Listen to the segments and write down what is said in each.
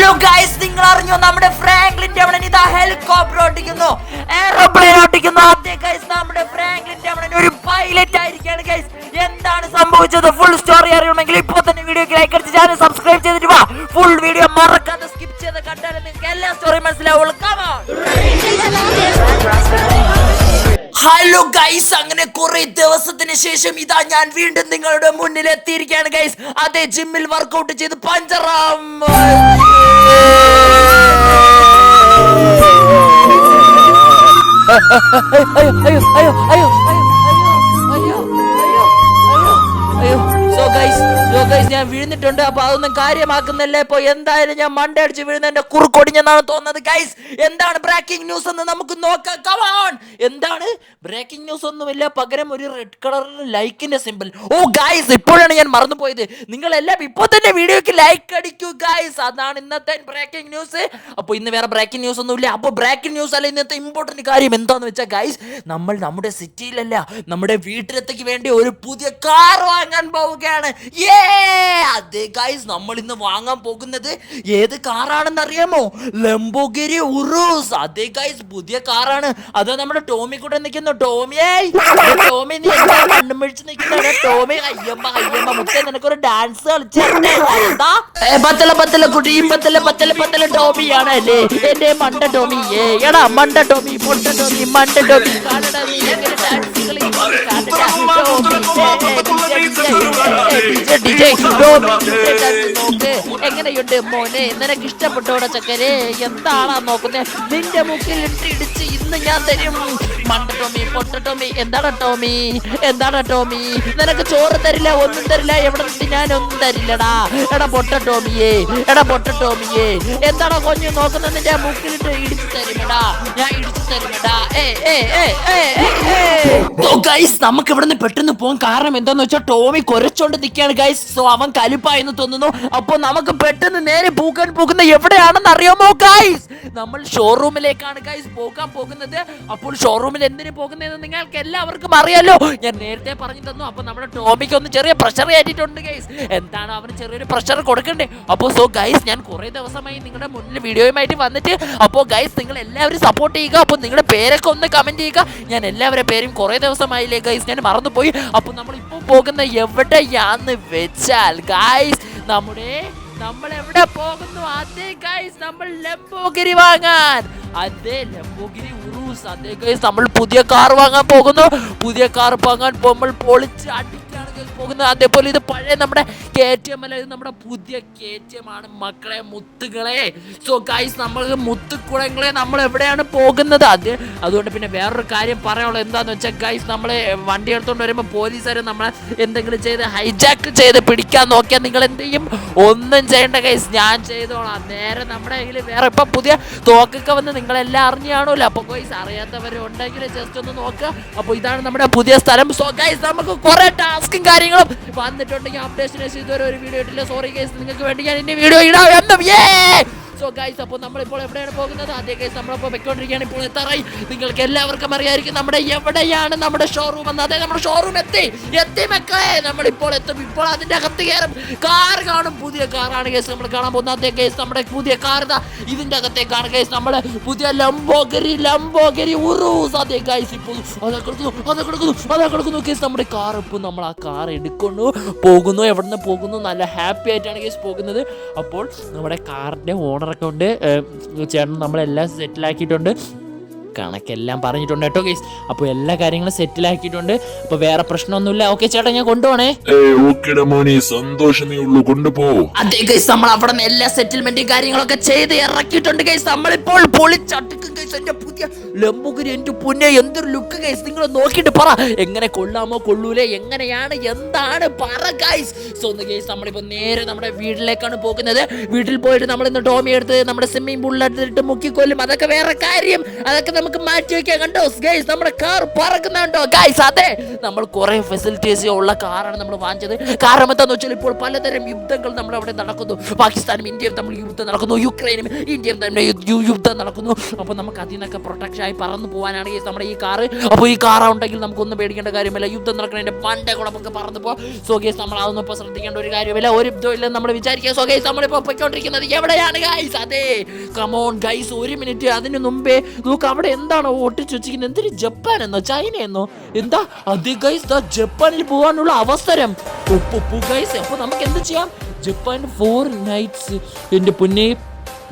Hello guys നിങ്ങൾ അറിഞ്ഞോ നമ്മുടെ ഫ്രാങ്ക്ലിൻ അവൻ ഇതാ ഹെലികോപ്റ്റർ ഓട്ടിക്കുന്നു എയറോപ്ലെയിൻ ഓട്ടിക്കുന്നു ആദ്യം ഗൈസ് നമ്മുടെ ഫ്രാങ്ക്ലിൻ അവൻ ഒരു പൈലറ്റ് ആയിരിക്കാണ് ഗൈസ് എന്താണ് സംഭവിച്ചത്? ഫുൾ സ്റ്റോറി അറിയണമെങ്കിൽ ഇപ്പോൾ തന്നെ വീഡിയോക്ക് ലൈക്ക് അടിച്ച് ചാനൽ സബ്സ്ക്രൈബ് ചെയ്തിട്ട് വാ. ഫുൾ വീഡിയോ മറക്കാതെ സ്കിപ്പ് ചെയ്ത് കണ്ടാലും നിങ്ങൾക്ക് എല്ലാ സ്റ്റോറി മനസ്സിലാവുള്ളൂ. കമാ. ഹലോ ഗൈസ് അങ്ങനെ കുറെ ദിവസത്തിന് ശേഷം ഇതാ ഞാൻ വീണ്ടും നിങ്ങളുടെ മുന്നിൽ എത്തിയിരിക്കുകയാണ് ഗൈസ് അതെ ജിമ്മിൽ വർക്കൗട്ട് ചെയ്ത് പഞ്ചറാം അയ്യോ അയ്യോ അയ്യോ അയ്യോ. ഞാൻ വീഴുന്നിട്ടുണ്ട്. അപ്പൊ അതൊന്നും കാര്യമാക്കുന്നല്ലേ. ഇപ്പൊ എന്തായാലും ഞാൻ മണ്ട അടിച്ച് വീഴുന്നതിന്റെ കുറുക്കൊടിഞ്ഞെന്നാണ് തോന്നുന്നത്. ഗൈസ് എന്താണ് ബ്രേക്കിംഗ് ന്യൂസ് എന്ന് നമുക്ക് നോക്കാം. കവാൺ എന്താണ് ബ്രേക്കിംഗ് ന്യൂസ് ഒന്നുമില്ല. പകരം ഒരു റെഡ് കളറിൽ ലൈക്കിന്റെ സിമ്പിൾ ഓ ഗൈസ് ഇപ്പോഴാണ് ഞാൻ മറന്നുപോയത്. നിങ്ങൾ എല്ലാം ഇപ്പൊ തന്നെ വീഡിയോക്ക് ലൈക്ക് അടിക്കൂ ഗൈസ് അതാണ് ഇന്നത്തെ ബ്രേക്കിംഗ് ന്യൂസ് അപ്പൊ ഇന്ന് വേറെ ബ്രേക്കിംഗ് ന്യൂസ് ഒന്നുമില്ല. അപ്പോൾ ബ്രേക്കിംഗ് ന്യൂസ് അല്ല ഇന്നത്തെ ഇമ്പോർട്ടന്റ് കാര്യം എന്താന്ന് വെച്ചാൽ ഗൈസ് നമ്മൾ നമ്മുടെ സിറ്റിയിലല്ല നമ്മുടെ വീട്ടിലത്തേക്ക് വേണ്ടി ഒരു പുതിയ കാർ വാങ്ങാൻ പോവുകയാണ്. ഏ അതെ ഗൈസ് നമ്മൾ ഇന്ന് വാങ്ങാൻ പോകുന്നത് ഏത് കാറാണെന്ന് അറിയാമോ ലംബോഗിരി ഉറൂസ് അതെ ഗൈസ് പുതിയ കാറാണ് അത് നമ്മുടെ ടോമി കൂടെ നിൽക്കുന്നു ടോമിയേ ടോമി നീ എന്താ കണ്ണുമിഴിച്ച് നിൽക്കുന്ന ടോമി അയ്യമ്മ അയ്യമ്മ മുത്തേ നിനക്കൊരു ഡാൻസ് കളിച്ചേ പത്തല പത്തല കുട്ടി പത്തല പത്തല പത്തല ടോമിയാണ് അല്ലേ എന്റെ മണ്ട ടോമി ഏടാ മണ്ട ടോമി പൊട്ട ടോമി മണ്ട ടോമി കാണടാ നീ എങ്ങനെ ഡാൻസ് കളിക്കുന്നു കാണടാ ടോമി എങ്ങനെയുണ്ട് മോനെ? നിനക്ക് ഇഷ്ടപ്പെട്ടോടെ ചക്കരെ? എന്താണാ നോക്കുന്നേ? നിന്റെ മുക്കിൽ ഇട്ടിടിച്ച് ഇന്ന് ഞാൻ തരും. മണ്ട ടോമി പൊട്ട ടോമി. എന്താണ് ടോമി? എന്താണ് ടോമി? നിനക്ക് ചോറ് തരില്ല ഒന്നും തരില്ല. എവിടെ നിന്ന് ഞാൻ ഒന്നും തരില്ലടാ. എടാ പൊട്ട ടോമിയേ എടാ പൊട്ട ടോമിയേ. എന്താടാ കൊഞ്ഞു നോക്കുന്നത് നിന്റെ മുക്കിലിട്ട് ഇടിച്ച് തരുമടാ. ഞാൻ ഇടിച്ചു തരുമടാ. ഏ ഏ ഏ ഏ ഏ ഗൈസ് നമുക്ക് ഇവിടുന്ന് പെട്ടെന്ന് പോകാൻ കാരണം എന്താന്ന് വെച്ചാൽ ടോമി കുരച്ചോണ്ട് നിൽക്കുകയാണ് ഗൈസ് സോ അവൻ കലിപ്പായെന്ന് തോന്നുന്നു. അപ്പോൾ നമുക്ക് പെട്ടെന്ന് നേരെ പൂക്കാൻ പോകുന്ന എവിടെയാണെന്ന് അറിയാമോ ഗൈസ് നമ്മൾ ഷോറൂമിലേക്കാണ് ഗൈസ് പോകാൻ പോകുന്നത്. അപ്പോൾ ഷോറൂമിൽ എന്തിനു പോകുന്നതെന്ന് നിങ്ങൾക്ക് എല്ലാവർക്കും അറിയാലോ. ഞാൻ നേരത്തെ പറഞ്ഞു തന്നു. അപ്പോൾ നമ്മുടെ ടോമിക്ക് ഒന്ന് ചെറിയ പ്രഷർ കയറ്റിയിട്ടുണ്ട് ഗൈസ് എന്താണ് അവന് ചെറിയൊരു പ്രഷർ കൊടുക്കണ്ടേ? അപ്പോൾ സോ ഗൈസ് ഞാൻ കുറേ ദിവസമായി നിങ്ങളുടെ മുന്നിൽ വീഡിയോയുമായിട്ട് വന്നിട്ട് അപ്പോൾ ഗൈസ് നിങ്ങൾ എല്ലാവരും സപ്പോർട്ട് ചെയ്യുക. അപ്പോൾ നിങ്ങളുടെ പേരൊക്കെ ഒന്ന് കമന്റ് ചെയ്യുക. ഞാൻ എല്ലാവരുടെ പേരും കുറേ ദിവസമായില്ലേ ഗൈസ് ഞാൻ മറന്നുപോയി. അപ്പോൾ നമ്മൾ ഇപ്പോൾ പോകുന്ന എവിടെയാന്ന് വെച്ചാൽ ഗൈസ് നമ്മുടെ നമ്മൾ എവിടെ പോകുന്നു? അതേ ഗൈസ് നമ്മൾ ലംബോഗിരി വാങ്ങാൻ. അതേ ലംബോഗിരി ഉറൂസ്. അതേ ഗൈസ് നമ്മൾ പുതിയ കാർ വാങ്ങാൻ പോകുന്നു. പുതിയ കാർ വാങ്ങാൻ പോകുമ്പോൾ പൊളിച്ച് guys പോകുന്നത്. അതേപോലെ ഇത് പഴയ നമ്മുടെ കെ ടി എം അല്ല ഇത് നമ്മുടെ പുതിയ കെ ടി എം ആണ്. മക്കളെ മുത്തുകളെ സോ ഗൈസ് നമ്മൾ മുത്തുക്കുളങ്ങളെ നമ്മൾ എവിടെയാണ് പോകുന്നത്? അത് അതുകൊണ്ട് പിന്നെ വേറൊരു കാര്യം പറയാനുള്ളത് എന്താണെന്ന് വെച്ചാൽ ഗൈസ് നമ്മൾ വണ്ടി എടുത്തുകൊണ്ട് വരുമ്പോൾ പോലീസുകാർ നമ്മളെ എന്തെങ്കിലും ചെയ്ത് ഹൈജാക്ക് ചെയ്ത് പിടിക്കാൻ നോക്കിയാൽ നിങ്ങൾ എന്ത് ചെയ്യും? ഒന്നും ചെയ്യേണ്ട ഗൈസ് ഞാൻ ചെയ്തോളാം. നേരെ നമ്മുടെ കയ്യിൽ വേറെ ഇപ്പം പുതിയ തോക്കൊക്കെ വന്ന് നിങ്ങളെല്ലാം അറിഞ്ഞാണല്ലോ. അപ്പോൾ ഗൈസ് അറിയാത്തവരുണ്ടെങ്കിൽ ജസ്റ്റ് ഒന്ന് നോക്കുക അപ്പോൾ ഇതാണ് നമ്മുടെ പുതിയ സ്ഥലം. സോ ഗൈസ് നമുക്ക് കുറേ ടാസ്കും കാര്യങ്ങളും വന്നിട്ടുണ്ടെങ്കിൽ അപ്ഡേഷൻ ഇതുവരെ ഒരു വീഡിയോ ഇട്ടില്ല. സോറി കേസ് നിങ്ങൾക്ക് വേണ്ടി ഞാൻ ഇനി വീഡിയോ ഇടാം എന്നും. സോ ഗൈസ് അപ്പോൾ നമ്മളിപ്പോൾ എവിടെയാണ് പോകുന്നത്? അതേ ഗൈസ് നമ്മളിപ്പോൾ വെക്കൊണ്ടിരിക്കുകയാണ് ഇപ്പോൾ എത്താറായി. നിങ്ങൾക്ക് എല്ലാവർക്കും അറിയായിരിക്കും നമ്മുടെ എവിടെയാണ് നമ്മുടെ ഷോറൂം എന്ന്. അതെ നമ്മുടെ ഷോറൂം എത്തി. എത്തി മക്കളെ നമ്മളിപ്പോൾ എത്തും. ഇപ്പോൾ അതിന്റെ അകത്ത് കയറും. കാർ കാണും. പുതിയ കാറാണ് കേസ്. നമ്മൾ കാണാൻ പോകുന്നത് അതേ കേസ്. നമ്മുടെ പുതിയ കാർ ഇതാ. ഇതിന്റെ അകത്തേക്കാണ് കേസ്. നമ്മൾ പുതിയ ലംബോഗരി ലംബോഗരി നമ്മുടെ കാർ ഇപ്പോൾ നമ്മൾ ആ കാർ എടുക്കുന്നു. പോകുന്നു. എവിടുന്ന് പോകുന്നു? നല്ല ഹാപ്പി ആയിട്ടാണ് കേസ് പോകുന്നത്. അപ്പോൾ നമ്മുടെ കാറിന്റെ ഓണറൊക്കെ ഉണ്ട്. ചേട്ടൻ നമ്മളെല്ലാം സെറ്റിലാക്കിയിട്ടുണ്ട് കണക്കെല്ലാം പറഞ്ഞിട്ടുണ്ട് കേട്ടോ കേസ് അപ്പോൾ എല്ലാ കാര്യങ്ങളും സെറ്റിലാക്കിയിട്ടുണ്ട് അപ്പോൾ വേറെ പ്രശ്നമൊന്നുമില്ല. ഓക്കെ ചേട്ടാ ഞാൻ കൊണ്ടുപോണേ. സന്തോഷം മോനെ. സന്തോഷമേ ഉള്ളൂ. കൊണ്ടുപോ. അതെ ഗൈസ് നമ്മൾ അവിടെ നിന്ന് എല്ലാ സെറ്റിൽമെന്റും കാര്യങ്ങളൊക്കെ ചെയ്ത് ഇറക്കിയിട്ടുണ്ട് ഗൈസ് നമ്മളിപ്പോൾ പൊളിച്ചട്ടിക്കും ഗൈസ് എന്റെ പുതിയ ലംബുഗിരി എന്റെ പുന്നെ എന്തൊരു ലുക്ക് ഗൈസ് നിങ്ങൾ നോക്കിയിട്ട് പറ. എങ്ങനെ കൊള്ളാമോ കൊള്ളൂലേ? എങ്ങനെയാണ് എന്താണ്? പറ ഗൈസ് സോ ഒന്ന് ഗൈസ് നമ്മളിപ്പോൾ നേരെ നമ്മുടെ വീട്ടിലേക്കാണ് പോകുന്നത്. വീട്ടിൽ പോയിട്ട് നമ്മൾ ഇന്ന് ടോമി എടുത്ത് നമ്മുടെ സ്വിമ്മിംഗ് പൂളിൽ എടുത്തിട്ട് മുക്കിക്കൊല്ലും. അതൊക്കെ വേറെ കാര്യം. അതൊക്കെ നമുക്ക് നമുക്ക് മാറ്റി വെക്കാൻ കണ്ടോ? ഗൈസ് നമ്മുടെ കാർ പറക്കുന്നുണ്ടോ ഗൈസ് അതെ. നമ്മൾ കുറെ ഫെസിലിറ്റീസ് ഉള്ള കാറാണ് നമ്മൾ വാങ്ങിച്ചത്. കാരണം എന്താണെന്ന് വെച്ചാൽ ഇപ്പോൾ പലതരം യുദ്ധങ്ങൾ നമ്മൾ അവിടെ നടക്കുന്നു. പാകിസ്ഥാനും ഇന്ത്യയും തമ്മിൽ യുദ്ധം നടക്കുന്നു. യുക്രൈനും ഇന്ത്യയും തമ്മിൽ യുദ്ധം നടക്കുന്നു. അപ്പോൾ നമുക്ക് അതിൽ നിന്നൊക്കെ പ്രൊട്ടക്ഷൻ ആയി പറന്നു പോകാനാണ് ഗൈസ് നമ്മുടെ ഈ കാറ് അപ്പോൾ ഈ കാർ ഉണ്ടെങ്കിൽ നമുക്കൊന്നും പേടിക്കേണ്ട കാര്യമില്ല. യുദ്ധം നടക്കുന്നതിന്റെ പണ്ടേ കൂടെ നമുക്ക് പറന്നു പോകാം സോ ഗൈസ് നമ്മൾ അതൊന്നും ഇപ്പോൾ ശ്രദ്ധിക്കേണ്ട ഒരു കാര്യമില്ല. ഒരു യുദ്ധം ഇല്ലെന്ന് നമ്മൾ വിചാരിക്കുക. സോ ഗൈസ് നമ്മളിപ്പോൾ പൊയ്ക്കൊണ്ടിരിക്കുന്നത് എവിടെയാണ്? ഗൈസ് അതെ. കമോൺ ഗൈസ് ഒരു മിനിറ്റ് അതിന് മുമ്പേ നോക്ക് അവിടെ എന്താണ് ഒട്ടിച്ചു വെച്ചിരിക്കുന്നത്? എന്തിന് ജപ്പാൻ എന്നോ ചൈന എന്നോ? എന്താ? അത് ഗൈസ് ജപ്പാനിൽ പോകാനുള്ള അവസരം. ഗൈസ് അപ്പൊ നമുക്ക് എന്ത് ചെയ്യാം? ജപ്പാൻ ഫോർ നൈറ്റ്സ് എന്റെ പൊന്നെ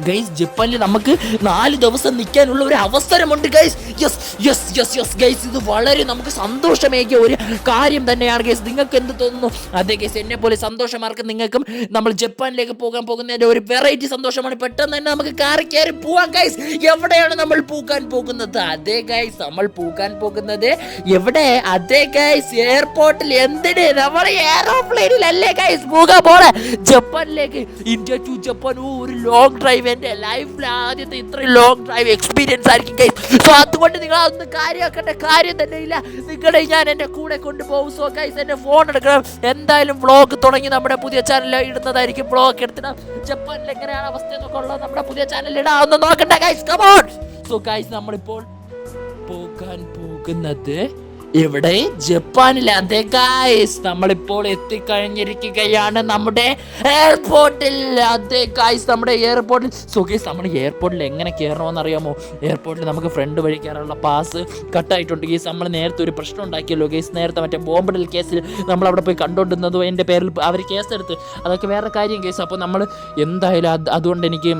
ഗൈസ് ജപ്പാനിൽ നമുക്ക് നാല് ദിവസം നിൽക്കാനുള്ള ഒരു അവസരമുണ്ട് guys yes yes yes yes guys ഇത് വളരെ നമുക്ക് സന്തോഷമേകിയ ഒരു കാര്യം തന്നെയാണ് ഗൈസ് നിങ്ങൾക്ക് എന്ത് തോന്നുന്നു? അതെ ഗൈസ് എന്നെ പോലെ സന്തോഷമാർക്ക് നിങ്ങൾക്കും നമ്മൾ ജപ്പാനിലേക്ക് പോകാൻ പോകുന്നതിന്റെ ഒരു വെറൈറ്റി സന്തോഷമാണ്. പെട്ടെന്ന് തന്നെ നമുക്ക് കാറി കയറി പോവാം ഗൈസ് എവിടെയാണ് നമ്മൾ പൂക്കാൻ പോകുന്നത്? അതെ ഗൈസ് നമ്മൾ പൂക്കാൻ പോകുന്നത് എവിടെ? അതെ ഗൈസ് എയർപോർട്ടിൽ എന്തിന്? നമ്മൾ എയറോപ്ലെയിനിലല്ലേ ഗൈസ് പോകാൻ പോണേ ജപ്പാനിലേക്ക് ഇന്ത്യ ടു ജപ്പാൻ. ഒരു ലോങ് ഡ്രൈവ് എന്റെ ലൈഫിൽ ആദ്യത്തെ ഇത്രയും ലോങ് ഡ്രൈവ് എക്സ്പീരിയൻസ് ആയിരിക്കും ഗൈസ് സോ അതുകൊണ്ട് നിങ്ങൾ അതൊന്നും കാര്യമാക്കേണ്ട കാര്യം തന്നെ ഇല്ല. നിങ്ങളെ ഞാൻ എന്റെ കൂടെ കൊണ്ടുപോകും. സോ ഗൈസ് എന്റെ ഫോൺ എടുക്കണം. എന്തായാലും വ്ളോഗ് തുടങ്ങി നമ്മുടെ പുതിയ ചാനൽ ഇടുന്നതായിരിക്കും. വ്ളോഗ് എടുത്തിടാം. ജപ്പാനിൽ എങ്ങനെയാണ് അവസ്ഥ എന്നൊക്കെ ഉള്ളത് നമ്മുടെ പുതിയ ചാനലിൽ ഇടാം. ഒന്നും നോക്കണ്ട ഗൈസ് കമോൺ സോ ഗൈസ് നമ്മളിപ്പോൾ പോകാൻ പോകുന്നത് ഇവിടെ ജപ്പാനിലെ അതെ ഗായ്സ് നമ്മളിപ്പോൾ എത്തിക്കഴിഞ്ഞിരിക്കുകയാണ് നമ്മുടെ എയർപോർട്ടിൽ അതെ ഗായ്സ് നമ്മുടെ എയർപോർട്ടിൽ സോ ഗൈസ് നമ്മുടെ എയർപോർട്ടിൽ എങ്ങനെ കയറണമെന്ന് അറിയാമോ എയർപോർട്ടിൽ നമുക്ക് ഫ്രണ്ട് വഴി കയറാനുള്ള പാസ് കട്ടായിട്ടുണ്ട്. ഗൈസ് നമ്മൾ നേരത്തെ ഒരു പ്രശ്നം ഉണ്ടാക്കിയല്ലോ. ഗൈസ് നേരത്തെ മറ്റേ ബോംബിടൽ കേസിൽ നമ്മൾ അവിടെ പോയി കണ്ടുകൊണ്ടിരുന്നതും? എന്റെ പേരിൽ അവർ കേസെടുത്ത് അതൊക്കെ വേറെ കാര്യം കേസ് അപ്പോൾ നമ്മൾ എന്തായാലും അത് അതുകൊണ്ട് എനിക്ക്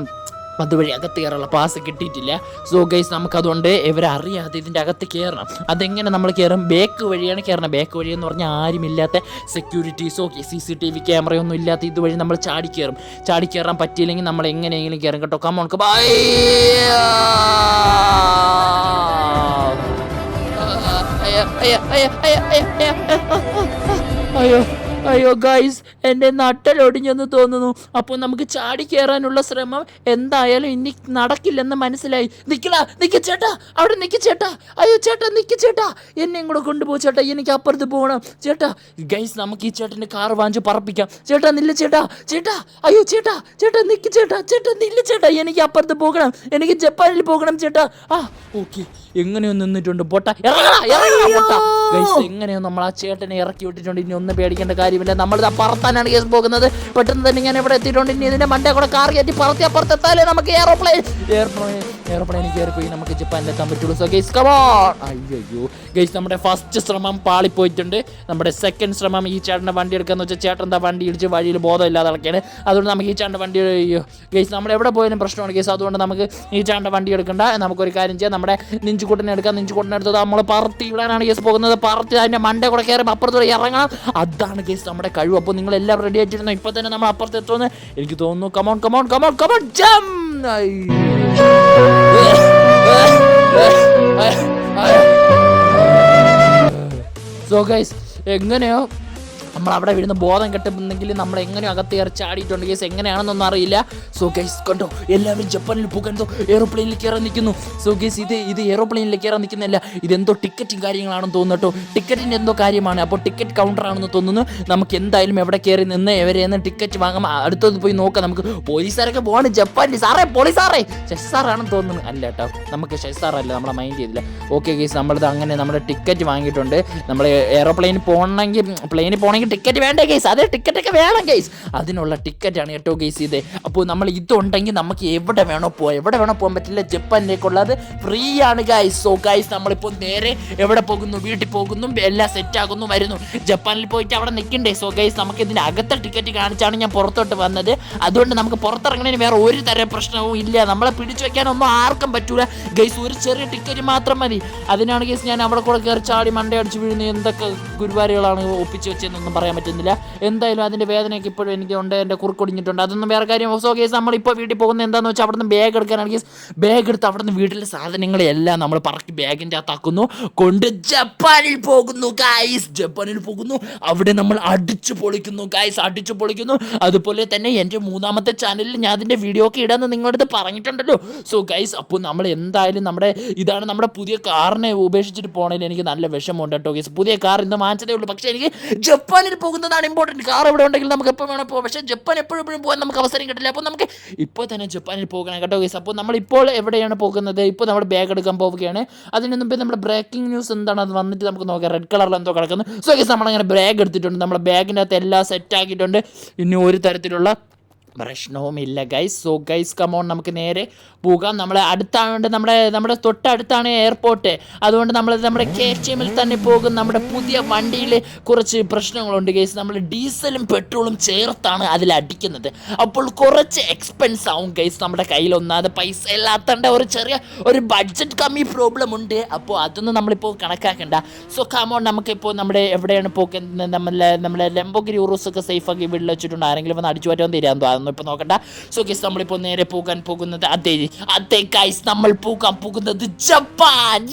അതുവഴി അകത്ത് കയറാനുള്ള പാസ് കിട്ടിയിട്ടില്ല. സോ ഗൈസ് നമുക്കതുകൊണ്ട് ഇവരെ അറിയാതെ ഇതിന്റെ അകത്ത് കയറണം. അതെങ്ങനെ നമ്മൾ കയറും? ബേക്ക് വഴിയാണ് കയറണം ബേക്ക് വഴി എന്ന് പറഞ്ഞാൽ ആരുമില്ലാത്ത സെക്യൂരിറ്റീസോ സി സി ടി വി ക്യാമറയൊന്നും ഇല്ലാത്ത ഇതുവഴി നമ്മൾ ചാടി കയറും. ചാടി കയറാൻ പറ്റിയില്ലെങ്കിൽ നമ്മൾ എങ്ങനെയെങ്കിലും കയറും കേട്ടോ. കമോൺ ബൈ അയ്യോ. അയ്യോ ഗൈസ് എന്റെ നട്ടലൊടിഞ്ഞെന്ന് തോന്നുന്നു. അപ്പോൾ നമുക്ക് ചാടി കയറാനുള്ള ശ്രമം എന്തായാലും ഇനി നടക്കില്ലെന്ന് മനസ്സിലായി. നിൽക്കടാ നിക്ക് ചേട്ടാ അവിടെ നിക്ക് ചേട്ടാ. അയ്യോ ചേട്ടാ നിക്ക് ചേട്ടാ. എന്നെയും കൂടെ കൊണ്ടുപോകും ചേട്ടാ എനിക്ക് അപ്പുറത്ത് പോകണം. ചേട്ടാ ഗൈസ് നമുക്ക് ഈ ചേട്ടന്റെ കാർ വാങ്ങിച്ച് പറപ്പിക്കാം. ചേട്ടാ നില്ല ചേട്ടാ ചേട്ടാ. അയ്യോ ചേട്ടാ ചേട്ടാ നിക്ക് ചേട്ടാ ചേട്ടാ നില്ല ചേട്ടാ. എനിക്ക് അപ്പുറത്ത് പോകണം. എനിക്ക് ജപ്പാനിൽ പോകണം ചേട്ടാ. ആ ഓക്കെ. എങ്ങനെയോ നിന്നിട്ടുണ്ട് പൊട്ട. ഇറങ്ങടാ ഇറങ്ങടാ പൊട്ട. ഗൈസ് എങ്ങനെയോ നമ്മൾ ആ ചേട്ടനെ ഇറക്കി വിട്ടിട്ടുണ്ട്. ഇനി ഒന്നും പേടിക്കേണ്ട കാര്യമില്ല. നമ്മളിത് പറത്താനാണ് കേസ് പോകുന്നത്. പെട്ടെന്ന് തന്നെ ഞാൻ ഇവിടെ എത്തിയിട്ടുണ്ട്. ഇനി ഇതിന്റെ മണ്ടേ കൂടെ കാർ കയറ്റി പറത്തി അപ്പുറത്തെത്താലേ നമുക്ക് എയർപ്ലെയിൻ എയർപ്ലെയിൻ എയർപ്ലെയിനിൽ കയറി പോയി നമുക്ക് ജപ്പാനിൽ എത്താൻ പറ്റുള്ളൂ. സോ ഗൈസ് കമോൺ അയ്യോ ഗൈസ് നമ്മുടെ ഫസ്റ്റ് ശ്രമം പാളിപ്പോയിട്ടുണ്ട്. നമ്മുടെ സെക്കൻഡ് ശ്രമം ഈ ചേട്ടന്റെ വണ്ടി എടുക്കാന്ന് വെച്ചാൽ ചേട്ടൻ എന്താ വണ്ടി ഇടിച്ച് വഴിയിൽ ബോധമില്ലാതെ ഇളക്കിയാണ് അതുകൊണ്ട് നമുക്ക് ഈ ചേട്ടന്റെ വണ്ടി ഗൈസ് നമ്മൾ എവിടെ പോയാലും പ്രശ്നമാണ് ഗൈസ് അതുകൊണ്ട് നമുക്ക് ഈ ചേട്ടന്റെ വണ്ടി എടുക്കണ്ട. നമുക്കൊരു കാര്യം ചെയ്യാം. നമ്മുടെ നെഞ്ചുകൂട്ടിനെ എടുക്കാം. നെഞ്ചുകൂട്ടിനെ എടുത്തത് നമ്മൾ പറത്തി ഇവിടാനാണ് കേസ് പോകുന്നത്. പറത്തി അതിന്റെ മണ്ട കൂടെ കയറി. അപ്പുറത്തൂടെ ഇറങ്ങണം അതാണ് കേസ് നമ്മുടെ കഴിവ്. അപ്പോൾ നിങ്ങൾ എല്ലാം റെഡി ആയിട്ടിരുന്നു? ഇപ്പോൾ തന്നെ നമ്മൾ അപ്പുറത്ത് എത്തുമെന്ന് എനിക്ക് തോന്നുന്നു. Come on come on come on come on ജം സോ ഗൈസ് എങ്ങനെയോ നമ്മൾ അവിടെ വീഴുന്ന ബോധം കെട്ടുന്നെങ്കിൽ നമ്മൾ എങ്ങനെയോ അകത്ത് കയറി ചാടിയിട്ടുണ്ട്? കേസ് എങ്ങനെയാണെന്നൊന്നും അറിയില്ല. സോ ഗൈസ് കണ്ടോ? എല്ലാവരും ജപ്പാനിൽ പോകാൻ എന്തോ എയറോപ്ലെയിനിൽ കയറാൻ നിൽക്കുന്നു. സോ ഗൈസ് ഇത് ഇത് എയറോപ്ലെയിനിൽ കയറാൻ നിൽക്കുന്നില്ല ഇതെന്തോ ടിക്കറ്റും കാര്യങ്ങളാണെന്ന് തോന്നുന്നു ടിക്കറ്റിന്റെ എന്തോ കാര്യമാണ്. അപ്പോൾ ടിക്കറ്റ് കൗണ്ടറാണെന്ന് തോന്നുന്നു. നമുക്ക് എന്തായാലും എവിടെ കയറി നിന്ന് എവരെയെന്ന് ടിക്കറ്റ് വാങ്ങാം. അടുത്തത് പോയി നോക്കാം. നമുക്ക് പോലീസുകാരൊക്കെ പോവാണ്. ജപ്പാനിൽ സാറേ പോലീസാറേ. ശശി സാറാണെന്ന് തോന്നുന്നു. അല്ല കേട്ടോ. നമുക്ക് ശശിസാറല്ല നമ്മളെ മൈൻഡ് ചെയ്തില്ല. ഓക്കെ ഗൈസ് നമ്മളിത് അങ്ങനെ നമ്മുടെ ടിക്കറ്റ് വാങ്ങിയിട്ടുണ്ട്. നമ്മൾ എയറോപ്ലെയിനിൽ പോകണമെങ്കിൽ പ്ലെയിനിൽ പോകണമെങ്കിൽ ടിക്കറ്റ് വേണ്ട കേസ് അതേ ടിക്കറ്റൊക്കെ വേണം കേസ് അതിനുള്ള ടിക്കറ്റാണ് കേട്ടോ കേസ് ഇത്. അപ്പോൾ നമ്മൾ ഇതുണ്ടെങ്കിൽ നമുക്ക് എവിടെ വേണോ പോവാം. എവിടെ വേണോ പോകാൻ പറ്റില്ല ജപ്പാനിലേക്കുള്ളത് ഫ്രീ ആണ് ഗൈസ് സോ ഗൈസ് നമ്മളിപ്പോൾ നേരെ എവിടെ പോകുന്നു വീട്ടിൽ പോകുന്നു എല്ലാം സെറ്റ് ആകുന്നു വരുന്നു. ജപ്പാനിൽ പോയിട്ട് അവിടെ നിൽക്കണ്ടേ? സോ ഗൈസ് നമുക്ക് ഇതിന്റെ അകത്തെ ടിക്കറ്റ് കാണിച്ചാണ് ഞാൻ പുറത്തോട്ട് വന്നത്. അതുകൊണ്ട് നമുക്ക് പുറത്തിറങ്ങണതിന് വേറെ ഒരു തരം പ്രശ്നവും ഇല്ല. നമ്മളെ പിടിച്ചു വെക്കാനൊന്നും ആർക്കും പറ്റൂല. ഗൈസ് ഒരു ചെറിയ ടിക്കറ്റ് മാത്രം മതി. അതിനാണ് ഗൈസ് ഞാൻ അവിടെ കൂടെ കയറി ചാടി മണ്ടയടിച്ച് വീഴുന്ന എന്തൊക്കെ ഗുരുവാരികളാണ് ഒപ്പിച്ച് വെച്ചതെന്നൊന്നും പറയാൻ പറ്റുന്നില്ല. എന്തായാലും അതിന്റെ വേദനയൊക്കെ ഇപ്പോഴും എനിക്ക് ഉണ്ട്. എന്റെ കുറുക്കൊടിഞ്ഞിട്ടുണ്ട്. അതൊന്നും വേറെ കാര്യം. സോ കേസ് നമ്മളിപ്പോൾ വീട്ടിൽ പോകുന്നത് എന്താണെന്ന് വെച്ചാൽ അവിടുന്ന് ബാഗ് എടുക്കാനാണ് ബാഗ് എടുത്ത് അവിടുന്ന് വീട്ടിലെ സാധനങ്ങളെല്ലാം നമ്മൾ പറക്കി ബാഗിന്റെ അകത്താക്കുന്നു. കൊണ്ട് ജപ്പാനിൽ പോകുന്നു ഗായ്സ് ജപ്പാനിൽ പോകുന്നു. അവിടെ നമ്മൾ അടിച്ചു പൊളിക്കുന്നു ഗായ്സ് അടിച്ചു പൊളിക്കുന്നു. അതുപോലെ തന്നെ എന്റെ മൂന്നാമത്തെ ചാനലിൽ ഞാൻ അതിന്റെ വീഡിയോ ഒക്കെ ഇടാമെന്ന് നിങ്ങളടുത്ത് പറഞ്ഞിട്ടുണ്ടല്ലോ. സോ ഗൈസ് അപ്പോൾ നമ്മൾ എന്തായാലും നമ്മുടെ ഇതാണ് നമ്മുടെ പുതിയ കാറിനെ ഉപേക്ഷിച്ചിട്ട് പോകണതിൽ എനിക്ക് നല്ല വിഷമമുണ്ട് കേട്ടോ ഗൈസ് പുതിയ കാർ ഇന്ന് വാങ്ങിച്ചതേ ഉള്ളൂ. പക്ഷേ എനിക്ക് ജപ്പാനിൽ പോകുന്നതാണ് ഇമ്പോർട്ടന്റ് കാർ ഇവിടെ ഉണ്ടെങ്കിൽ നമുക്ക് എപ്പോൾ വേണം പോകാം. പക്ഷേ ജപ്പാൻ എപ്പോഴും എപ്പോഴും പോകാൻ നമുക്ക് അവസരം കിട്ടില്ല. അപ്പോൾ നമുക്ക് ഇപ്പോൾ തന്നെ ജപ്പാനിൽ പോകണം കേട്ടോ ഗൈസ് അപ്പോൾ നമ്മൾ ഇപ്പോൾ എവിടെയാണ് പോകുന്നത്? ഇപ്പോൾ നമ്മൾ ബാഗ് എടുക്കാൻ പോവുകയാണ്. അതിന് മുമ്പ് നമ്മുടെ ബ്രേക്കിംഗ് ന്യൂസ് എന്താണ്? അത് വന്നിട്ട് നമുക്ക് നോക്കാം. റെഡ് കളറിൽ എന്തോ കിടക്കുന്നു. സോ ഗൈസ് നമ്മളങ്ങനെ ബാഗ് എടുത്തിട്ടുണ്ട്. നമ്മുടെ ബാഗിന്റെ അകത്ത് എല്ലാം സെറ്റ് ആക്കിയിട്ടുണ്ട്. ഇനി ഒരു തരത്തിലുള്ള പ്രശ്നവുമില്ല. ഗൈസ് സോ ഗൈസ് കമോൺ നമുക്ക് നേരെ പോകാം. നമ്മളെ അടുത്തായതുകൊണ്ട് നമ്മുടെ നമ്മുടെ തൊട്ടടുത്താണ് എയർപോർട്ട് അതുകൊണ്ട് നമ്മൾ നമ്മുടെ കെ എച്ച് എമ്മിൽ തന്നെ പോകും. നമ്മുടെ പുതിയ വണ്ടിയിൽ കുറച്ച് പ്രശ്നങ്ങളുണ്ട് ഗൈസ് നമ്മൾ ഡീസലും പെട്രോളും ചേർത്താണ് അതിൽ അടിക്കുന്നത്. അപ്പോൾ കുറച്ച് എക്സ്പെൻസ് ആവും ഗൈസ് നമ്മുടെ കയ്യിൽ. ഒന്നാതെ പൈസ ഇല്ലാത്തണ്ട ഒരു ചെറിയ ഒരു ബഡ്ജറ്റ് കമ്മി പ്രോബ്ലം ഉണ്ട്. അപ്പോൾ അതൊന്നും നമ്മളിപ്പോൾ കണക്കാക്കണ്ട. സോ കമോൺ നമുക്കിപ്പോൾ നമ്മുടെ എവിടെയാണ് പോകുന്നത് നമ്മളെ നമ്മളെ ലംബോഗിരി സേഫ് ആക്കി വീട്ടിൽ വെച്ചിട്ടുണ്ട്. ആരെങ്കിലും വന്ന് അടിച്ചു പറ്റാൻ തരാൻ അതൊന്നും ഇപ്പോൾ നോക്കണ്ട. സോ ഗൈസ് നമ്മളിപ്പോൾ നേരെ പോകാൻ പോകുന്നത് അതെ അതെ ഗൈസ് നമ്മൾ പോകാൻ പോകുന്നത് ജപ്പാൻ.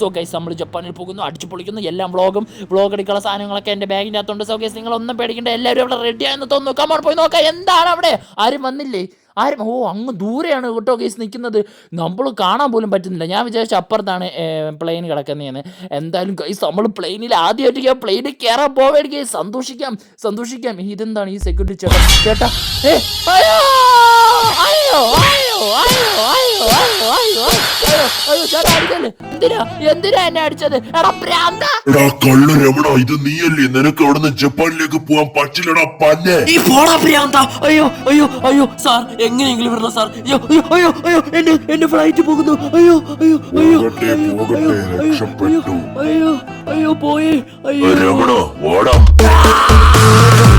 സോ ഗൈസ് നമ്മൾ ജപ്പാനിൽ പോകുന്നു. അടിച്ചു പൊളിക്കുന്നു. എല്ലാം വ്ളോഗും വ്ളോഗ് എടുക്കാനുള്ള സാധനങ്ങളൊക്കെ എന്റെ ബാഗിന്റെ അകത്തുണ്ട്. സോ ഗൈസ് നിങ്ങൾ ഒന്നും പേടിക്കേണ്ട. എല്ലാവരും അവിടെ റെഡിയാണെന്ന് തോന്നുന്നു. കമോൺ പോയി നോക്കാം. എന്താണ് അവിടെ? ആരും വന്നില്ലേ? ആരും? ഓ അങ്ങ് ദൂരെയാണ് കേട്ടോ കേസ് നിൽക്കുന്നത്. നമ്മൾ കാണാൻ പോലും പറ്റുന്നില്ല. ഞാൻ വിചാരിച്ച അപ്പുറത്താണ് പ്ലെയിൻ കിടക്കുന്നതെന്ന്. എന്തായാലും കേസ് നമ്മൾ പ്ലെയിനിൽ ആദ്യമായിട്ട് ഞാൻ പ്ലെയിനിൽ കയറാൻ പോവേണ്ടി കേസ് സന്തോഷിക്കാം സന്തോഷിക്കാം. ഇതെന്താണ് ഈ സെക്യൂരിറ്റി ചേട്ടാ? ചേട്ടാ ഏ അയ്യോ അയ്യോ അയ്യോ അയ്യോ അയ്യോ അയ്യോ അയ്യോ. അയ്യോ അയ്യോ ചേട്ടാ അടിക്കല്ലേ എന്തിനാ? എന്തിനാ എന്നെ അടിച്ചത്? എടാ ഇത് നീയല്ലേ? നിനക്ക് അവിടുന്ന് ജപ്പാനിലേക്ക് പോവാൻ പറ്റില്ലടാ പന്നെ ഈ പോടാ പ്രിയാന്ത അയ്യോ അയ്യോ അയ്യോ സാർ എങ്ങനെയെങ്കിലും വരണം സാർ. അയ്യോ അയ്യോ അയ്യോ അയ്യോ എന്റെ എന്റെ ഫ്ലൈറ്റ് പോകുന്നു. അയ്യോ അയ്യോ അയ്യോ പോകട്ടെ, അയ്യോ, പോകട്ടെ, അയ്യോ, അയ്യോ, രക്ഷപ്പെട്ടു. അയ്യോ അയ്യോ പോയി അയ്യോ. രമണോ ആ!